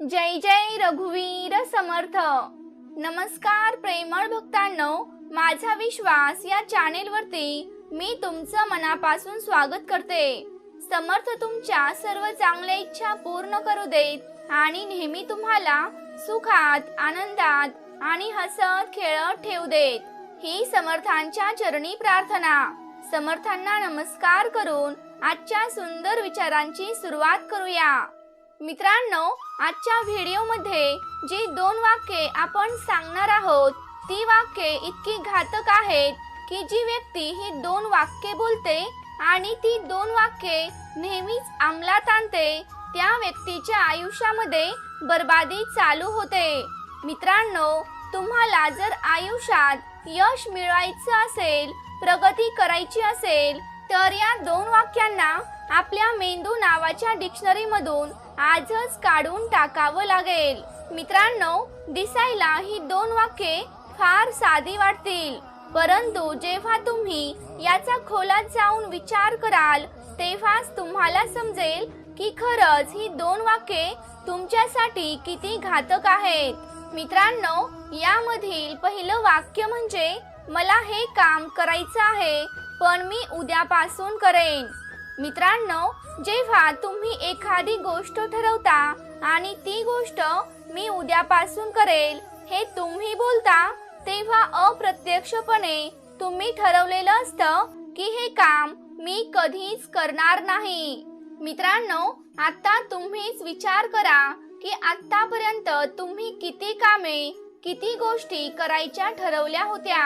जय जय रघुवीर समर्थ. नमस्कार प्रेमळ भक्तांनो माझा विश्वास या चॅनेल वरती मी तुमचं मनापासून स्वागत करते. समर्थ तुमच्या सर्व चांगल्या इच्छा पूर्ण करू देत आणि नेहमी तुम्हाला सुखात आनंदात आणि हसत खेळत ठेवू देत. ही समर्थांच्या चरणी प्रार्थना. समर्थांना नमस्कार करून आजच्या सुंदर विचारांची सुरुवात करूया. मित्रांनो आजच्या व्हिडिओमध्ये जी दोन वाक्ये आपण सांगणार आहोत ती वाक्ये इतकी घातक आहेत की जी व्यक्ती ही दोन वाक्ये बोलते आणि ती दोन वाक्ये नेहमीच अंमलात आणते त्या व्यक्तीच्या आयुष्यामध्ये बर्बादी चालू होते. मित्रांनो तुम्हाला जर आयुष्यात यश मिळवायचं असेल प्रगती करायची असेल तर या दोन वाक्यांना आपल्या मेंदू नावाच्या डिक्शनरी मधून आजच काढून टाकावं लागेल. मित्रांनो दिसायला ही दोन वाक्ये फार साधी वाटतील. परंतु जेव्हा तुम्ही याचा खोलात जाऊन विचार कराल तेव्हाच तुम्हाला समजेल की खरंच ही दोन वाक्ये तुमच्यासाठी किती घातक आहेत. मित्रांनो यामधील पहिलं वाक्य म्हणजे मला हे काम करायचं आहे पण मी उद्यापासून करेन. मित्रांनो जेव्हा तुम्ही एखादी गोष्ट ठरवता आणि ती गोष्ट मी उद्यापासून करेल हे तुम्ही बोलता तेव्हा अप्रत्यक्षपणे तुम्ही ठरवलेलं असतं की हे काम मी कधीच करणार नाही. मित्रांनो आता तुम्हीच विचार करा की आतापर्यंत तुम्ही किती कामे किती गोष्टी करायच्या ठरवल्या होत्या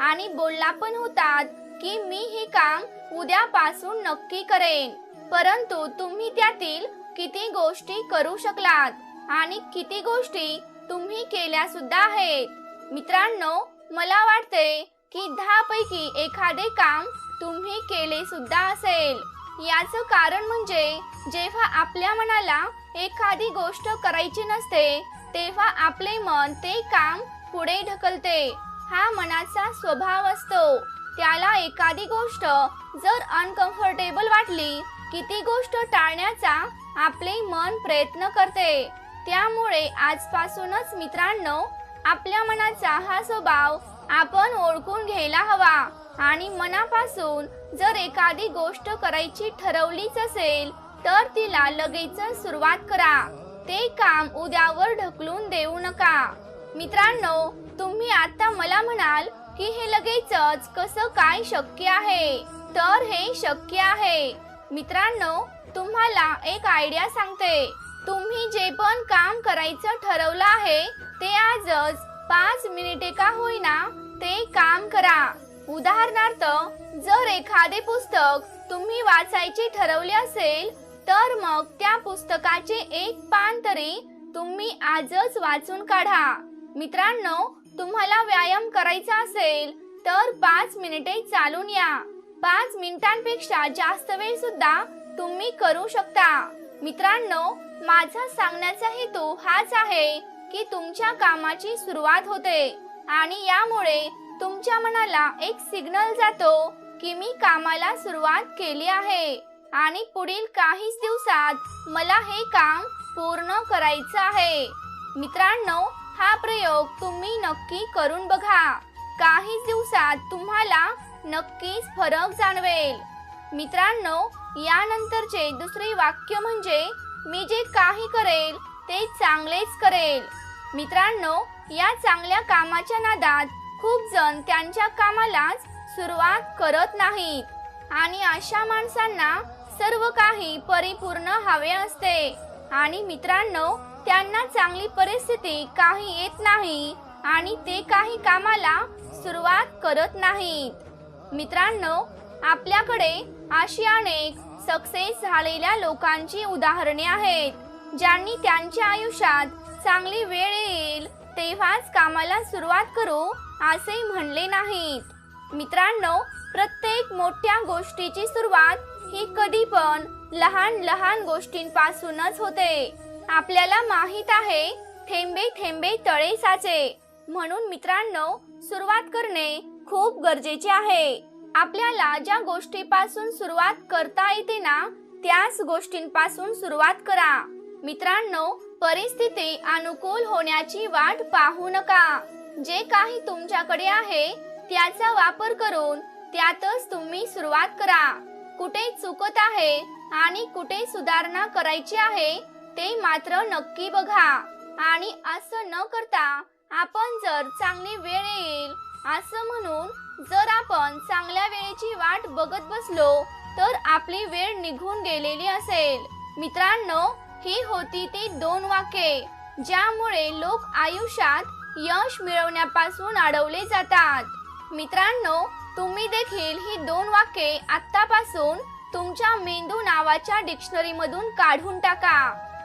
आणि बोलला पण होतात की मी हे काम उद्यापासून नक्की करेन. परंतु तुम्ही त्यातील किती गोष्टी करू शकलात आणि किती गोष्टी तुम्ही केल्या सुद्धा आहेत. मित्रांनो मला वाटते की दहा पैकी एखादे काम तुम्ही केले सुद्धा असेल. याचं कारण म्हणजे जेव्हा आपल्या मनाला एखादी गोष्ट करायची नसते तेव्हा आपले मन ते काम पुढे ढकलते. हा मनाचा स्वभाव असतो. त्याला एखादी गोष्ट जर अनकम्फर्टेबल वाटली की ती गोष्ट टाळण्याचा आपले मन प्रयत्न करते. त्यामुळे आजपासूनच मित्रांनो आपल्या मनाचा हा स्वभाव आपण ओळखून घ्यायला हवा आणि मनापासून जर एखादी गोष्ट करायची ठरवलीच असेल तर तिला लगेच सुरुवात करा. ते काम उद्यावर ढकलून देऊ नका. मित्रांनो तुम्ही आता मला म्हणाल की हे लगेचच कसं काय शक्य आहे? तर हे शक्य आहे. मित्रांनो तुम्हाला एक आयडिया सांगते. तुम्ही जे पण काम करायचं ठरवलं आहे ते आजच पाच मिनिटे का होईना ते काम करा. उदाहरणार्थ जर एखादे पुस्तक तुम्ही वाचायचे ठरवले असेल तर मग त्या पुस्तकाचे एक पान तरी तुम्ही आजच वाचून काढा. मित्रांनो तुम्हाला व्यायाम करायचा असेल तर पाच मिनिटे चालून या. पाच मिनिटांपेक्षा जास्त वेळ सुद्धा तुम्ही करू शकता. मित्रांनो माझा सांगण्याचा हेतू हाच आहे की तुमच्या कामाची सुरुवात होते आणि यामुळे तुमच्या मनाला एक सिग्नल जातो की मी कामाला सुरुवात केली आहे आणि पुढील काहीच दिवसात मला हे काम पूर्ण करायचं आहे. मित्रांनो हा प्रयोग तुम्ही नक्की करून बघा. काही दिवसात तुम्हाला नक्कीच फरक जाणवेल. मित्रांनो यानंतरचे दुसरे वाक्य म्हणजे मी जे काही करेल ते चांगलेच करेल. मित्रांनो या चांगल्या कामाच्या नादात खूप जण त्यांच्या कामालाच सुरुवात करत नाहीत. आणि अशा माणसांना सर्व काही परिपूर्ण हवे असते. आणि मित्रांनो त्यांना चांगली परिस्थिती काही येत नाही आणि ते काही कामाला सुरुवात करत नाहीत. मित्रांनो आपल्याकडे अशी अनेक सक्सेस झालेल्या लोकांची उदाहरणे आहेत ज्यांनी त्यांच्या आयुष्यात चांगली वेळ येईल तेव्हाच कामाला सुरुवात करू असे म्हणले नाहीत. मित्रांनो प्रत्येक मोठ्या गोष्टीची सुरुवात ही कधी पण लहान लहान गोष्टींपासूनच होते. आपल्याला माहीत आहे थेंबे थेंबे तळे साचे. म्हणून मित्रांनो सुरुवात करणे खूप गरजेचे आहे. आपल्याला ज्या गोष्टीपासून सुरुवात करता येते ना त्याच गोष्टींपासून सुरुवात करा. मित्रांनो परिस्थिती अनुकूल होण्याची वाट पाहू नका. जे काही तुमच्याकडे आहे त्याचा वापर करून त्यातच तुम्ही सुरुवात करा. कुठे चुकत आहे आणि कुठे सुधारणा करायची आहे ते मात्र नक्की बघा. आणि असं न करता आपण जर चांगली वेळ येईल असं म्हणून जर आपण चांगल्या वेळेची वाट बघत बसलो तर आपली वेळ निघून गेलेली असेल. मित्रांनो ही होती ती दोन वाक्ये ज्यामुळे लोक आयुष्यात यश मिळवण्यापासून अडवले जातात. मित्रांनो तुम्ही देखील ही दोन वाक्ये आत्तापासून तुमच्या मेंदू नावाच्या डिक्शनरी मधून काढून टाका.